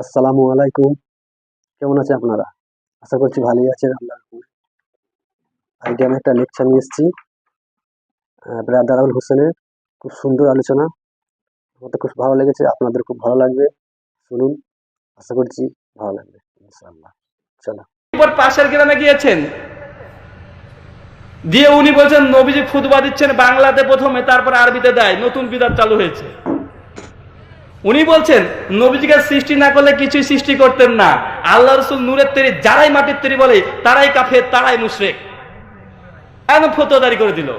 আসসালামু আলাইকুম। কেমন আছে আপনারা? আশা করছি ভালোই আছেন আজকে আমি একটা লেকচার নিয়ে এসেছি ব্রাদার হোসেনের খুব সুন্দর আলোচনা। আমাদের খুব ভালো লেগেছে, আপনাদের খুব ভালো লাগবে। শুনুন, আশা করছি ভালো লাগবে, ইনশাআল্লাহ। চলো। পাশের গ্রামে গিয়েছেন। দিয়ে উনি বলছেন, নবীজি খুদবা দিচ্ছেন, বাংলাতে প্রথমে, তারপর আরবিতে দেয়। নতুন বিদাত চালু হয়েছে। উনি বলছেন, নবীজিকে সৃষ্টি না করলে কিছুই সৃষ্টি করতেন না। আল্লাহ রসুল নূরের তৈরি, যারাই মাটির তৈরি বলে, তারাই কাফের, তারাই মুশরেক। একদম ফতোদারি করে দিল।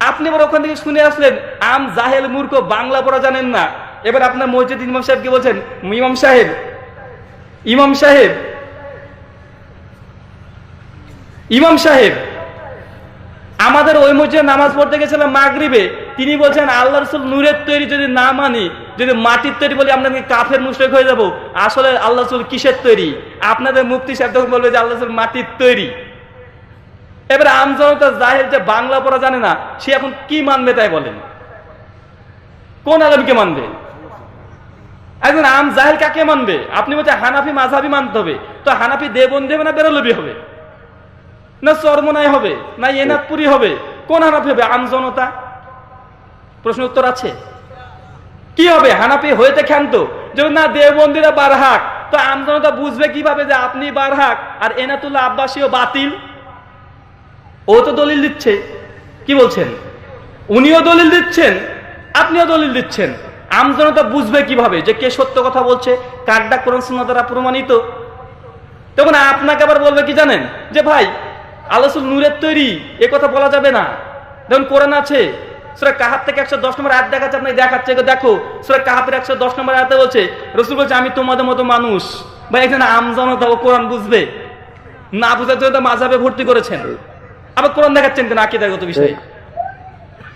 আপনি এবার ওখান থেকে শুনে আসলেন, আম জাহেল মূর্খ, বাংলা পড়া জানেন না। এবার আপনার মসজিদ ইমাম সাহেবকে বলছেন, ইমাম সাহেব ইমাম সাহেব ইমাম সাহেব আমাদের ওই মসজিদে নামাজ পড়তে গেছিলাম মাগরিবে। তিনি বলছেন, আল্লাহ রসুল নূরের তৈরি যদি না মানি, যদি মাটির তৈরি বলি আমরা কাফের মুশরেক হয়ে যাব। আসলে আল্লাহ রসুল কিসের তৈরি? আপনাদের মুক্তি সাহেব তখন বলবে যে আল্লাহ রসুল মাটির তৈরি। এবারে আমজনতা জাহের যে বাংলা পড়া জানে না, সে এখন কি মানবে তাই বলেন। কোন আলমকে মানবে? একজন আম জাহেল কাকে মানবে? আপনি বলছেন হানাফি মাঝাবি মানতে হবে। তো হানাফি দেবন দেবে না বেরোলবি হবে? না চরমনাই হবে, না এনাদপুরি হবে, কোন হানাফি হবে? আম জনতা? প্রশ্ন উত্তর আছে। কি হবে? হানাফি হয়েতে ক্ষান্ত। যদি না দেবন্দিরা বারহাক, তো আমজনতা বুঝবে কীভাবে যে আপনি বারহাক আর এনাতুল্লাহ আব্বাসীও বাতিল? ও তো দলিল দিচ্ছে। কি বলছেন? উনিও দলিল দিচ্ছেন, আপনিও দলিল দিচ্ছেন। আমজনতা বুঝবে কীভাবে? যে কে সত্য কথা বলছে কারডা কোরআন সুন্নাহ দ্বারা প্রমাণিত। তখন আপনাকে আবার বলবে কি জানেন? যে ভাই আল্লাহ নূরের তৈরি, এ কথা বলা যাবে না। দেখুন কোরআন আছে, সুরা কাহাত থেকে একশো দশ নম্বর আয়াত দেখাচ্ছে, আপনি দেখাচ্ছে দেখো, সুরা কাহাতের একশো দশ নম্বর আয়াতে বলছে, রসুল বলছে, আমি তোমাদের মতো মানুষ। বা একজন আমজনতা ও কোরআন বুঝবে। না বুঝার জন্য মাঝাবে ভর্তি করেছেন। আবার কোরআন দেখাচ্ছেন কেন আকিদাগত বিষয়ে?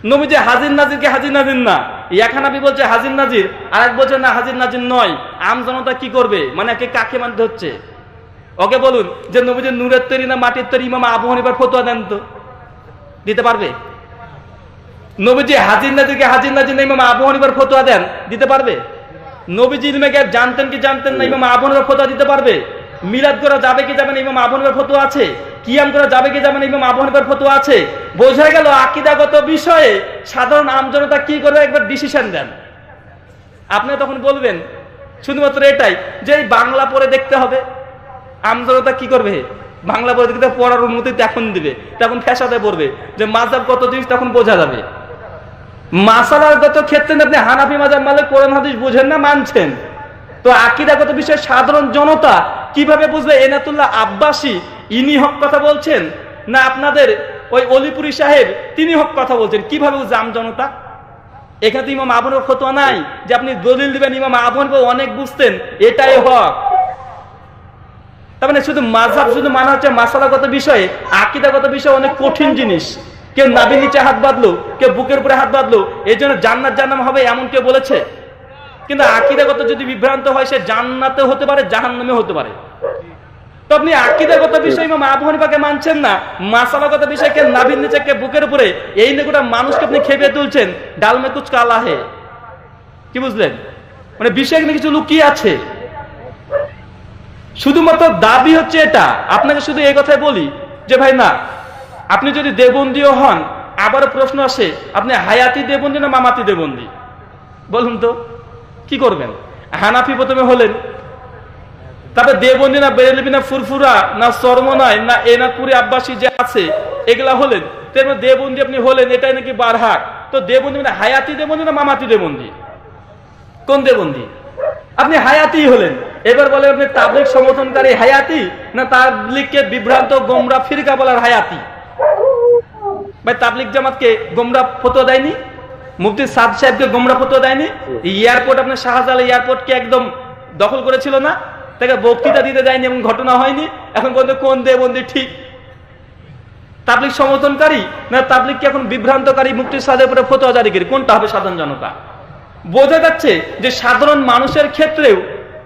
নবীজি হাজির নাজিরকে হাজির নাজির না? ইয়াখানাবি বলছে হাজির নাজির আর এক বলছে না, হাজির নাজির নয়। আম কি করবে? মানে একে কাকে মানতে হচ্ছে? ওকে বলুন, যে নবীজি নূরের তৈরি না মাটির তৈরি, ইমাম আবু হানিফার ফতোয়া দেন তো। দিতে পারবে? নবীজি হাজির নাজিরকে হাজির নাজির না, ইমাম আবু হানিফার ফতোয়া দেন, দিতে পারবে? নবীজি ইলমে জানতেন কি জানতেন না, ইমাম আবু হানিফার ফতোয়া দিতে পারবে? মিলাদ করা যাবে কি যাবে না, ইমাম আবু হানিফার ফতোয়া আছে? কিয়াম করা যাবে কি যাবে না, ইমাম আবু হানিফার ফতোয়া আছে? বোঝা গেল আকিদাগত বিষয়ে সাধারণ আমজনতা কি করে একবার ডিসিশন দেন। আপনি তখন বলবেন, শুধুমাত্র এটাই, যে বাংলা পড়ে দেখতে হবে। আমজনতা কি করবে? বাংলা দেখতে পড়ার অনুমতি তখন দিবে, তখন ফ্যাসাতে পড়বে। যে মাজাব কত জিনিস তখন বোঝা যাবে। মাসালাগত ক্ষেত্রে আপনি হানাফি মাজাব মালে কোরআন হাদিস বুঝেন না, মানছেন। তো আকিদাগত বিষয়ে সাধারণ জনতা কীভাবে বুঝবে? এনাতুল্লাহ আব্বাসী, ইনি হক কথা বলছেন? না আপনাদের ওই অলিপুরি সাহেব, তিনি হক কথা বলছেন? কীভাবে আম জনতা? এখানে তো ইমাম আবনের ফতোয়া নাই যে আপনি দলিল দিবেন, ইমাম আবন অনেক বুঝতেন, এটাই হক। তার মানে শুধু মাঝাব শুধু মানা হচ্ছে মাসালাগত বিষয়ে, আকিদাগত বিষয় অনেক কঠিন জিনিস। কেউ নাবি নিচে হাত বাঁধলো, কেউ বুকের উপরে হাত বাঁধলো, এই জন্য জান্নাত জান্নাম হবে এমন কেউ বলেছে? কিন্তু আকিদাগত যদি বিভ্রান্ত হয়, সে জান্নাতে হতে পারে, জাহান্নামে হতে পারে। তো আপনি আকিদাগত বিষয় ইমাম আবু মানছেন না? মাসালাগত বিষয়কে নাভির নিচে কে বুকের উপরে, এই নিয়ে গোটা মানুষকে আপনি খেপে তুলছেন, ডালমে কুচ কালা হে কি বুঝলেন? মানে বিষয় কিছু লুকিয়ে আছে। শুধুমাত্র দাবি হচ্ছে এটা। আপনাকে শুধু এই কথাই বলি যে ভাই না, আপনি যদি দেবন্দিও হন, আবারও প্রশ্ন আসে, আপনি হায়াতি দেবন্দি না মামাতি দেবন্দি? বলুন তো, কি করবেন? হানাফি প্রথমে হলেন। তারপরে দেবন্দি না বেরেলবি না ফুরফুরা না সরমনায় না এনাপুরি আব্বাসী যে আছে, এগুলা হলেন। তেমন দেবন্দি আপনি হলেন, এটাই নাকি বারহাক তো দেবন্দি মানে হায়াতি দেবন্দি না মামাতি দেবন্দি? কোন দেবন্দি? আপনি হায়াতি হলেন। এবার বলে আপনি তাবলিক সমর্থনকারী হায়াতি না তাবলিককে বিভ্রান্ত, গোমরা, ফিরকা বলার হায়াতি? ভাই তাবলিক জামাতকে গোমরা ফতোয়া দেয়নি? মুফতি সাদ সাহেবকে গোমরা ফতোয়া দেয়নি? এয়ারপোর্ট, আপনার শাহজাল এয়ারপোর্টকে একদম দখল করেছিল না? তাকে বক্তৃতা দিতে দেয়নি এবং ঘটনা হয়নি? এখন পর্যন্ত কোন দেবন্দি ঠিক? তাবলিক সমর্থনকারী না তাবলিককে এখন বিভ্রান্তকারী মুফতি সাদের উপরে ফতোয়া জারিকারী কোনটা হবে সাধারণ জনতা? বোঝা যাচ্ছে যে সাধারণ মানুষের ক্ষেত্রেও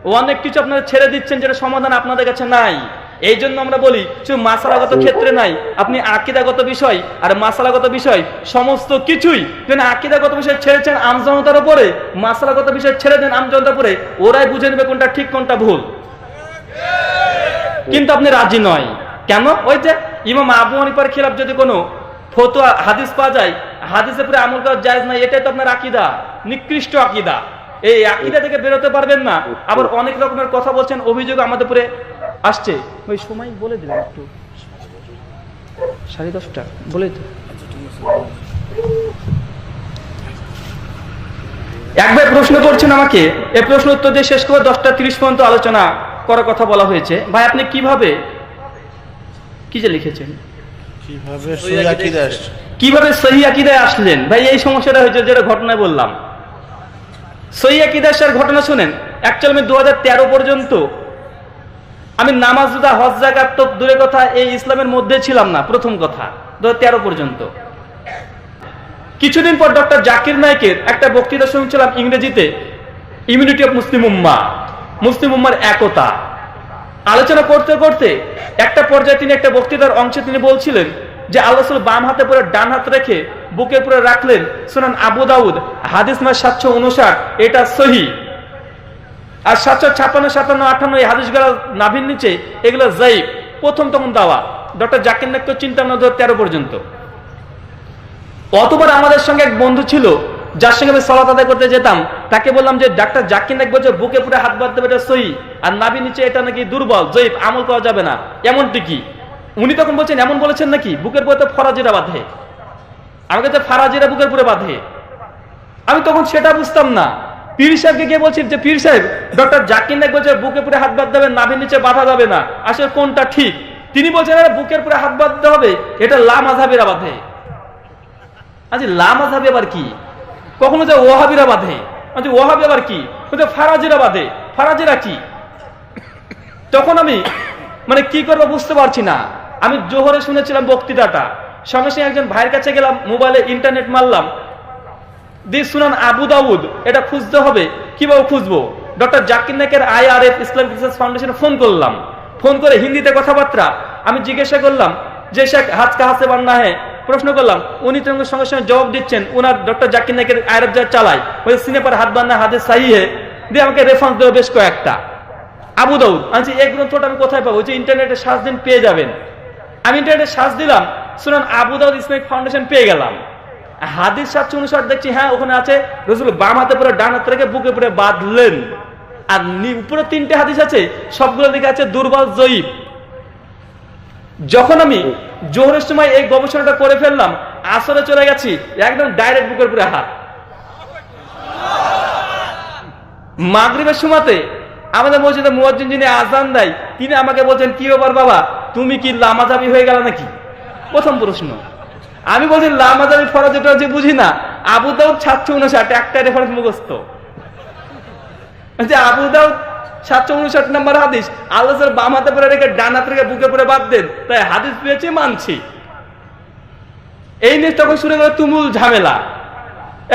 অনেক কিছু আপনারা ছেড়ে দিচ্ছেন যেটা সমাধান আপনাদের কাছে নাই। এই জন্য আমরা বলি, শুধু মাসালাগত ক্ষেত্রে নাই, আপনি আকিদাগত বিষয় আর মাসালাগত বিষয় সমস্ত কিছুই যেন আকিদাগত বিষয় ছেড়েছেন আমজনতার উপরে, মাসালাগত বিষয় ছেড়ে দেন আমজনতার উপরে, ওরাই বুঝে নেবে কোনটা ঠিক, কোনটা ভুল। কিন্তু আপনি রাজি নয়। কেন? ওই যে ইমাম আবু হানিফার খেলাফ যদি কোনো ফতোয়া, হাদিস পাওয়া যায় হাদিসে পরে আমল করা যায় না এটাই তো আপনার আকিদা, নিকৃষ্ট আকিদা। এই আকিদা থেকে বেরোতে পারবেন না। আবার অনেক রকমের কথা বলছেন অভিযোগ আমাদের উপরে আসছে। ওই সময় বলে দিলেন একটু। সাড়ে দশটা, বলে একবার প্রশ্ন করছেন আমাকে এই প্রশ্ন উত্তর দিয়ে শেষ করে দশটা তিরিশ পর্যন্ত আলোচনা করার কথা বলা হয়েছে। ভাই, আপনি কীভাবে কি যে লিখেছেন? কীভাবে সহি আকিদায় আসলেন? ভাই এই সমস্যাটা হয়েছে যেটা ঘটনায় বললাম। সহি আকিদার ঘটনা শুনেন অ্যাকচুয়ালি আমি দু পর্যন্ত আমি নামাজ রোজা হজ জাকাত তো দূরে কথা এই ইসলামের মধ্যে ছিলাম না প্রথম কথা দু হাজার তেরো পর্যন্ত। কিছুদিন পর ডক্টর জাকির নায়কের একটা বক্তৃতা শুনছিলাম ইংরেজিতে ইমিউনিটি অফ মুসলিম উম্মা মুসলিম উম্মার একতা। আলোচনা করতে করতে একটা পর্যায়ে তিনি একটা বক্তৃতার অংশে তিনি বলছিলেন যে আল্লাহ বাম হাতে পরে ডান হাত রেখে বুকের পরে রাখলেন শুনান আবু দাউদ। হাদিস মাস সাতশো উনষাট, এটা সহি। আর সাতশো ছাপ্পান্ন, সাতান্ন আটান্ন এই হাদিস হাদিসগুলো নাভির নিচে, এগুলো জাইব প্রথম তখন দাওয়া। ডক্টর জাকির নায়ক চিন্তা হাজার তেরো পর্যন্ত। অতবার আমাদের সঙ্গে এক বন্ধু ছিল যার সঙ্গে আমি সলাত আদায় করতে যেতাম, তাকে বললাম যে, ডাক্তার জাকির নাক বলছে, বুকে পুরো হাত বাঁধতে এটা সহি। আর নাভি নিচে এটা নাকি দুর্বল, জয়ীফ, আমল করা যাবে না। এমনটি কি? উনি তখন বলছেন, এমন বলেছেন নাকি? বুকের পরে তো ফরাজিরা বাঁধে। আমাকে তো ফারাজিরা বুকের পুরে বাঁধে। আমি তখন সেটা বুঝতাম না। পীর সাহেবকে গিয়ে বলছি যে, পীর সাহেব ডক্টর জাকির নাক বলছে, বুকে পুরে হাত বাঁধতে হবে, নাভির নিচে বাঁধা যাবে না। আসলে কোনটা ঠিক? তিনি বলছেন বুকের পুরে হাত বাঁধতে হবে, এটা লা মাঝাবিরা বাঁধে। আজ লামাজাবি আবার কি? কখনো যে ওহাবিরা বাঁধে? আজ ওহাবি আবার কি? ফারাজিরা বাঁধে। ফারাজিরা কি? তখন আমি মানে কি করব বুঝতে পারছি না। আমি জোহরে শুনেছিলাম বক্তৃতাটা। সঙ্গে সঙ্গে একজন ভাইয়ের কাছে গেলাম, মোবাইলে ইন্টারনেট মারলাম। দি শুনান আবু দাউদ, এটা খুঁজতে হবে কীভাবে খুঁজবো? ডক্টর জাকির নাকের I R F, Islamic research ফাউন্ডেশনে ফোন করলাম। ফোন করে হিন্দিতে কথাবার্তা। আমি জিজ্ঞাসা করলাম, যে শেখ হাজ কাহাসে বান্না হ্যাঁ প্রশ্ন করলাম, উনি তো সঙ্গে সঙ্গে জবাব দিচ্ছেন, উনার ডক্টর জাকির নাকের আয়রব যা চালায়, ওই সিনেপার হাত বান্না হাতে হে দিয়ে আমাকে রেফারেন্স দেবো বেশ কয়েকটা। আবু দাউদ আমি এই গ্রন্থটা আমি কোথায় পাবো? যে ইন্টারনেটে সার্চ দিন পেয়ে যাবেন। আমি ইন্টারনেটে সার্চ দিলাম শুনুন আবু দাউদ ইসলামিক ফাউন্ডেশন পেয়ে গেলাম। হাদিস সাতশো উনষাট দেখছি হ্যাঁ ওখানে আছে রসুল বাম হাতে পরে ডান হাতে রেখে বুকে পরে বাঁধলেন। আর উপরে তিনটে হাদিস আছে সবগুলো দিকে আছে দুর্বল জয়ীব। যখন আমি জোহরের সময় এই গবেষণাটা করে ফেললাম, আসরে চলে গেছি, একদম ডাইরেক্ট বুকের উপরে হাত। মাগরিবের সময়তে আমাদের মসজিদে মুয়াজ্জিন যিনি আজান দেয়, তিনি আমাকে বলছেন, কি ব্যাপার বাবা? তুমি কি লামাজাবি হয়ে গেল নাকি? প্রথম প্রশ্ন। আমি বলছি, লামাজাবি ফরজ, এটা যে বুঝি না। আবু দাউদ সাতশো উনষাট একটা রেফারেন্স মুখস্থ। আবু দাউদ সাতশো উনষাট নম্বর হাদিস আল্লাহ বাম হাতে পরে রেখে ডান হাতে রেখে বুকে পরে বাদ দেন, তাই হাদিস পেয়েছি, মানছি। এই নিয়ে তখন শুরু করে তুমুল ঝামেলা।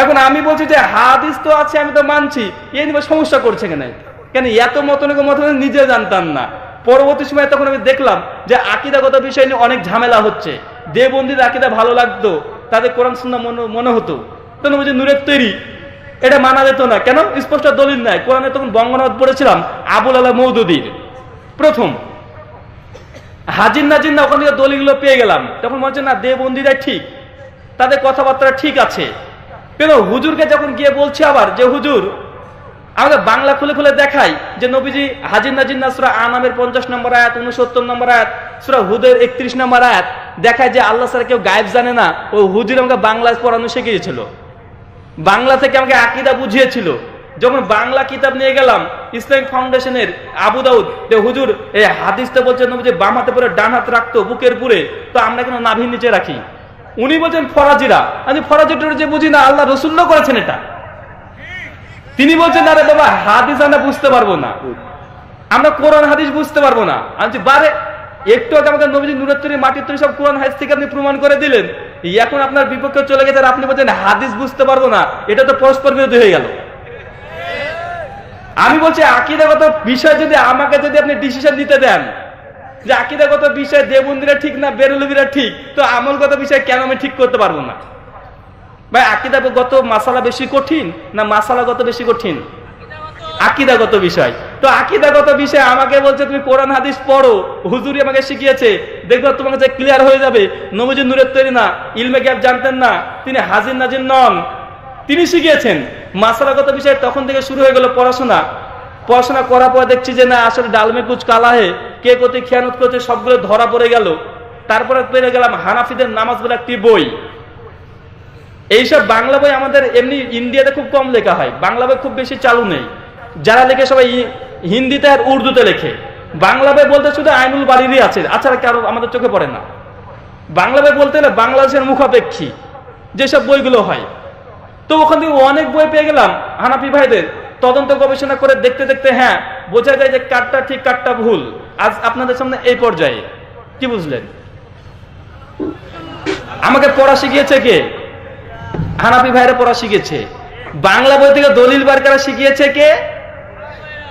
এখন আমি বলছি যে হাদিস তো আছে, আমি তো মানছি এই নিয়ে সমস্যা করছে কেন? কেন এত মতনকে মতন নিজে জানতাম না। পরবর্তী সময় তখন আমি দেখলাম যে আকিদাগত বিষয় নিয়ে অনেক ঝামেলা হচ্ছে। দেবন্দির আকিদা ভালো লাগতো, তাদের কোরআন শুনে মনে মনে হতো। তখন বলছে, নূরের তৈরি। এটা মানা যেত না। কেন? স্পষ্ট দলিল নাই। কোরআনে তখন বঙ্গনাথ পড়েছিলাম, আবুল আলাহ মৌদুদির প্রথম। হাজির না, ওখান থেকে দলিলগুলো পেয়ে গেলাম। তখন মনে হচ্ছে না দেবন্দিরাই ঠিক। তাদের কথাবার্তা ঠিক আছে। কেন? হুজুরকে যখন গিয়ে বলছি আবার যে, হুজুর, আমাদের বাংলা খুলে খুলে দেখাই যে নবীজি হাজির না, সুরা আনামের পঞ্চাশ নম্বর আয়াত উনসত্তর নম্বর আয়াত, সুরা হুদের একত্রিশ নম্বর আয়াত দেখায় যে আল্লাহ সারা কেউ গায়েব জানে না। ও হুজুর আমাকে বাংলায় পড়ানো শিখিয়েছিল। বাংলা থেকে আমাকে আকিদা বুঝিয়েছিল। যখন বাংলা কিতাব নিয়ে গেলাম, ইসলামিক ফাউন্ডেশনের আবু দাউদ, যে হুজুর এই হাদিসটা বলছেন যে বাম হাতে পরে ডান হাত রাখতো বুকের পুরে, তো আমরা কেন নাভির নিচে রাখি? উনি বলছেন ফরাজিরা। আমি ফরাজিটা যে বুঝি না, আল্লাহ রসুল্ল করেছেন এটা। তিনি বলছেন, আরে বাবা, হাদিস আমরা বুঝতে পারব না। আমরা কোরআন, হাদিস বুঝতে পারব না। আমি বারে, একটু আগে আমাকে নবীজি নুরের তৈরি মাটির তৈরি সব কোরআন, হাদিস থেকে আপনি প্রমাণ করে দিলেন। এখন আপনার বিপক্ষে চলে গেছে আর আপনি বলছেন হাদিস বুঝতে পারব না, এটা তো পরস্পর বিরোধী হয়ে গেল। আমি বলছি আকিদাগত বিষয় যদি আমাকে যদি আপনি ডিসিশন দিতে দেন, যে আকিদাগত বিষয় দেবন্দিরা ঠিক না বেরুলবিরা ঠিক, তো আমলগত বিষয় কেন আমি ঠিক করতে পারব না? ভাই, আকিদাগত মাসালা বেশি কঠিন না মাসালাগত বেশি কঠিন? আকিদাগত বিষয়। তো আকিদাগত বিষয় আমাকে বলছে, তুমি কোরআন, হাদিস পড়ো হুজুরি আমাকে শিখিয়েছে দেখবে তোমার কাছে ক্লিয়ার হয়ে যাবে। নবীজি নূরের তৈরি না, ইলমে গ্যাপ জানতেন না, তিনি হাজির নাজির নন। তিনি শিখিয়েছেন, মাসালাগত বিষয়ে তখন থেকে শুরু হয়ে গেল পড়াশোনা। পড়াশোনা করার পর দেখছি যে না, আসলে ডালমে কুচ কালা হে, কে কোথায় খেয়ানত করছে সবগুলো ধরা পড়ে গেল। তারপরে পেরে গেলাম হানাফিদের নামাজ বলে একটি বই। এইসব বাংলা বই আমাদের এমনি ইন্ডিয়াতে খুব কম লেখা হয়, বাংলা বই খুব বেশি চালু নেই। যারা লেখে সবাই হিন্দিতে আর উর্দুতে লেখে। বাংলা বলতে শুধু আইনুল বাড়িরই আছে আচ্ছা কারও আমাদের চোখে পড়ে না। বাংলা বলতে গেলে বাংলাদেশের মুখাপেক্ষী যেসব বইগুলো হয়। তো ওখান থেকে অনেক বই পেয়ে গেলাম হানাফি ভাইদের। তদন্ত গবেষণা করে দেখতে দেখতে হ্যাঁ বোঝা যায় যে কাঠটা ঠিক কাঠটা ভুল। আজ আপনাদের সামনে এই পর্যায়ে। কি বুঝলেন? আমাকে পড়া শিখিয়েছে কে? হানাফি ভাইরা পড়া শিখেছে। বাংলা বই থেকে দলিল বার করা শিখিয়েছে কে?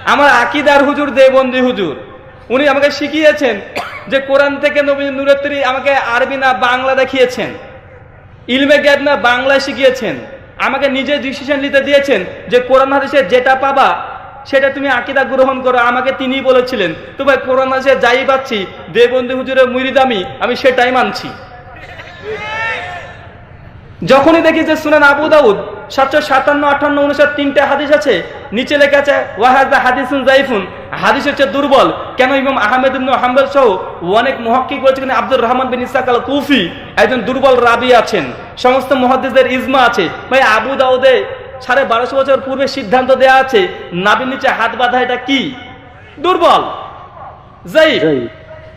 আমার আকিদার হুজুর দেবন্দি হুজুর। উনি আমাকে শিখিয়েছেন যে কোরআন থেকে নবী নুরাত্রি আমাকে আরবি না বাংলা দেখিয়েছেন। ইলমে গ্যাদ না বাংলা শিখিয়েছেন। আমাকে নিজে ডিসিশন নিতে দিয়েছেন যে কোরআন হাদিসে যেটা পাবা, সেটা তুমি আকিদা গ্রহণ করো। আমাকে তিনি বলেছিলেন, তো ভাই, কোরআন হাদিসে যাই পাচ্ছি, দেবন্দী হুজুরের মুরিদামি আমি সেটাই মানছি। যখনই দেখি যে সুনান আবু দাউদ সাতশো সাতান্ন আটান্ন উনষাট তিনটে হাদিস আছে নিচে লেখা আছে ওয়াহাদা হাদিসুন জাইফুন হাদিস হচ্ছে দুর্বল। কেন ইমাম আহমেদ ইবনু হাম্বল সহ অনেক মুহাক্কিক বলেছেন আব্দুর রহমান বিন ইসাক আল কুফি একজন দুর্বল রাবি আছেন। সমস্ত মুহাদ্দিসদের ইজমা আছে। ভাই আবু দাউদে সাড়ে বারোশো বছর পূর্বে সিদ্ধান্ত দেয়া আছে নাবির নিচে হাত বাঁধা এটা কি? দুর্বল। জাইফ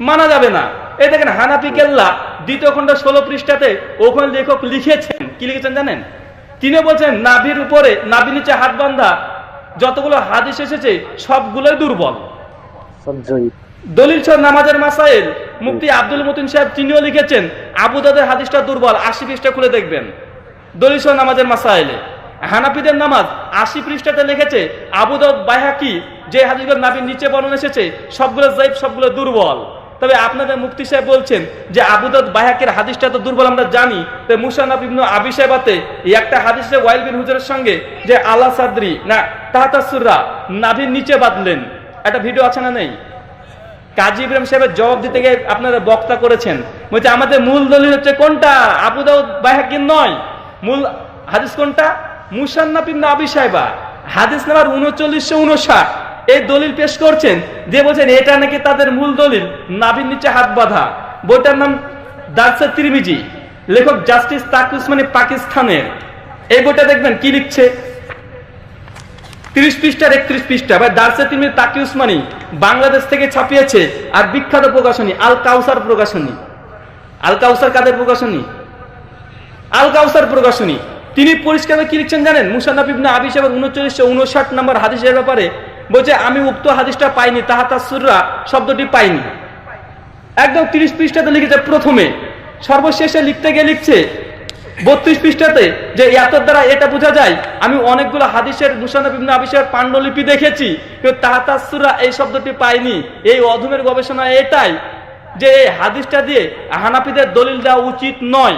মানা যাবে না। এই দেখেন হানাফি কেল্লা দ্বিতীয় খণ্ড ষোলো পৃষ্ঠাতে ওখানে লেখক লিখেছেন। কি লিখেছেন জানেন? তিনি বলছেন নাভির উপরে নাভি নিচে হাত বান্ধা যতগুলো হাদিস এসেছে সবগুলোই দুর্বল। দলিল ছড় নামাজের মাসাইল মুফতি আব্দুল মতিন সাহেব তিনিও লিখেছেন আবু দাদের হাদিসটা দুর্বল আশি পৃষ্ঠা খুলে দেখবেন। দলিল ছড় নামাজের মাসাইলে হানাফিদের নামাজ আশি পৃষ্ঠাতে লিখেছে আবু দাউদ বাইহাকি যে হাদিসগুলো নাবির নিচে বর্ণনা এসেছে সবগুলো জাইব সবগুলো দুর্বল। তবে আপনাদের মুক্তি সাহেব বলছেন যে আবু দাউদ বাইহাকির হাদিসটা তো দুর্বল, আমরা জানি। তো মুসানাব ইবনু আবি সাহেবাতে এই একটা হাদিসে ওয়াইল বিন হুজুরের সঙ্গে যে আলা সাদরি, না তাহাতাসুররা নাভির নিচে বাঁধলেন। একটা ভিডিও আছে না নেই? কাজী ইব্রাহিম সাহেবের জবাব দিতে গিয়ে আপনারা বক্তা করেছেন। বলছে, আমাদের মূল দলিল হচ্ছে কোনটা? আবু দাউদ বাইহাকির নয়। মূল হাদিস কোনটা? মুসান্নাফ ইবনে আবি সাহেবা হাদিস নাম্বার উনচল্লিশশো উনষাট। এই দলিল পেশ করছেন যে বলছেন এটা নাকি তাদের মূল দলিল, নাভির নিচে হাত বাঁধা। বইটার নাম দার্সা তিরমিজি, লেখক জাস্টিস তাক উসমানী পাকিস্তানের। এই বইটা দেখবেন কি লিখছে? তিরিশ পৃষ্ঠার একত্রিশ পৃষ্ঠা, ভাই, দার্সে তিমি তাকি উসমানী বাংলাদেশ থেকে ছাপিয়েছে আর বিখ্যাত প্রকাশনী, আল কাউসার প্রকাশনী। আল কাউসার কাদের প্রকাশনী? আল কাউসার প্রকাশনী। তিনি পরিষ্কার কি লিখছেন জানেন? মুসান্নাফ ইবনে আবি সাহেব উনচল্লিশশো উনষাট নম্বর হাদিসের ব্যাপারে বলছে আমি উক্ত হাদিসটা পাইনি তাহাতা সুররা শব্দটি পাইনি। একদম তিরিশ পৃষ্ঠাতে লিখেছে প্রথমে সর্বশেষে লিখতে গিয়ে লিখছে বত্রিশ পৃষ্ঠাতে যে এত দ্বারা এটা বোঝা যায় আমি অনেকগুলো হাদিসের মুসানব ইবনে আবিসের পাণ্ডুলিপি দেখেছি কিন্তু তাহাতাসুরা এই শব্দটি পাইনি। এই অধমের গবেষণা এটাই যে এই হাদিসটা দিয়ে হানাফিদের দলিল দেওয়া উচিত নয়।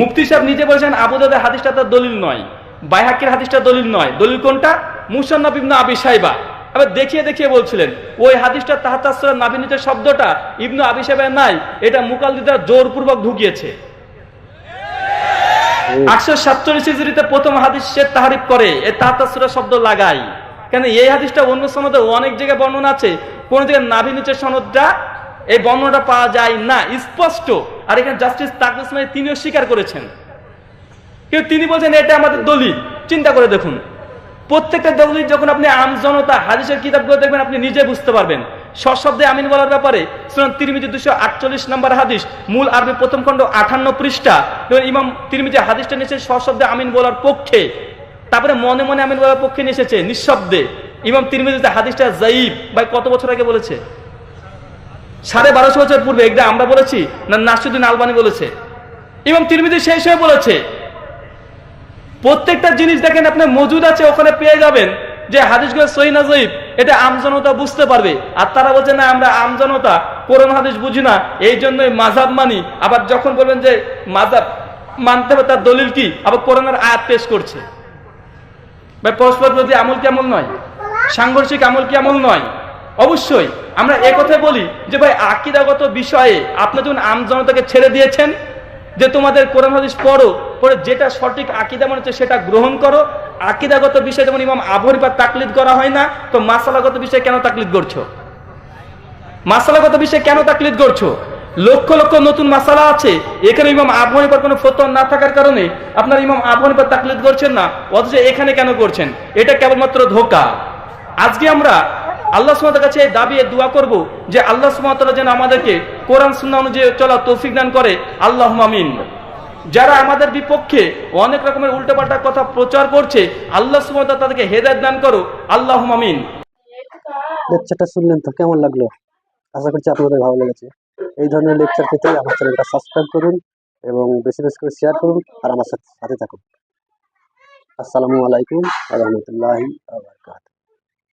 মুফতি সাহেব নিজে বলেছেন আবুদাদের হাদিসটা তার দলিল নয়। বাইহাকের হাদিসটা দলিল নয়। দলিল কোনটা? মুসান্নাব ইবনু আবি সাইবা আবার দেখিয়ে দেখিয়ে বলছিলেন ওই হাদিসটা তাহাতাসরা নাবিনীত শব্দটা ইবনু আবি সাহেবের নাই এটা মুকালদিদার জোরপূর্বক ঢুকিয়েছে। আটশো সাতচল্লিশ হিজড়িতে প্রথম হাদিস সে তাহারিফ করে এ তাহাতাসরা শব্দ লাগাই। কেন এই হাদিসটা অন্য সনদে অনেক জায়গায় বর্ণনা আছে কোন জায়গায় নাভি নিচের সনদটা এই বর্ণনাটা পাওয়া যায় না স্পষ্ট। আর এখানে জাস্টিস তাকুস তিনিও স্বীকার করেছেন। কিন্তু তিনি বলছেন, এটা আমাদের দলিল। চিন্তা করে দেখুন। প্রত্যেকটা দলিল যখন আপনি আম জনতা হাদিসের কিতাবগুলো দেখবেন, আপনি নিজে বুঝতে পারবেন। সশব্দে আমিন বলার ব্যাপারে সুনান তিরমিজি দুশো আটচল্লিশ নম্বর হাদিস, মূল আরবি প্রথম খণ্ড আঠান্ন পৃষ্ঠা, এবং ইমাম তিরমিজি হাদিসটা নিয়েছে সশব্দে আমিন বলার পক্ষে। তারপরে মনে মনে আমিন বলার পক্ষে নিয়ে এসেছে, নিঃশব্দে। ইমাম তিরমিজিতে হাদিসটা জাইব ভাই, কত বছর আগে বলেছে? সাড়ে বারোশো বছর পূর্বে এটা আমরা বলেছি না নাসুদ্দিন আলবানি বলেছে? ইমাম তিরমিজি সেই সময় বলেছে প্রত্যেকটা জিনিস দেখেন আপনার মজুদ আছে, ওখানে পেয়ে যাবেন। যে হাদিসগুলো সই না জয়ীব এটা আমজনতা বুঝতে পারবে। আর তারা বলছে, না, আমরা আমজনতা কোরআন হাদিস বুঝি না এই জন্যই মাঝাব মানি। আবার যখন বলবেন যে মাঝাব মানতে হবে, তার দলিল কি? আবার কোরআনের আয়াত পেশ করছে। ভাই পরস্পর যদি আমল কি আমল নয়? সাংঘর্ষিক আমল কি আমল নয়? অবশ্যই। আমরা একথাই বলি যে, ভাই, আকিদাগত বিষয়ে আপনি যখন আমজনতাকে ছেড়ে দিয়েছেন, যে তোমাদের কোরআন হাদিস পড়ো পরে যেটা সঠিক আকিদা মনে হচ্ছে সেটা গ্রহণ করো। আকিদাগত বিষয়ে যেমন ইমাম আবহরিপার তাকলিদ করা হয় না, তো মাসালাগত বিষয়ে কেন তাকলিদ করছ? মাসালাগত বিষয়ে কেন তাকলিদ করছ? লক্ষ লক্ষ নতুন মাসালা আছে, এখানে ইমাম আবু হানিফার কোনো ফতোয়া না থাকার কারণে আপনার ইমাম আবু তাকলিদ করছেন না, অথচ এখানে কেন করছেন? এটা কেবলমাত্র ধোকা। আজকে আমরা আল্লাহ সুমাতের কাছে দাবি দোয়া করব যে আল্লাহ সুমাতরা যেন আমাদেরকে কোরআন সুন্না অনুযায়ী চলা তৌফিক দান করে। আল্লাহ আমিন। যারা আমাদের বিপক্ষে অনেক রকমের উল্টোপাল্টা কথা প্রচার করছে, আল্লাহ সুমাতা তাদেরকে হেদায়ত দান করো আল্লাহ আমিন। লেকচারটা শুনলেন তো, কেমন লাগল? আশা করছি আপনাদের ভালো লেগেছে। এই ধরনের লেকচার পেতে আমার চ্যানেলটা সাবস্ক্রাইব করুন এবং বেশি বেশি করে শেয়ার করুন আর আমার সাথে সাথে থাকুন। আসসালামু আলাইকুম রহমতুল্লাহি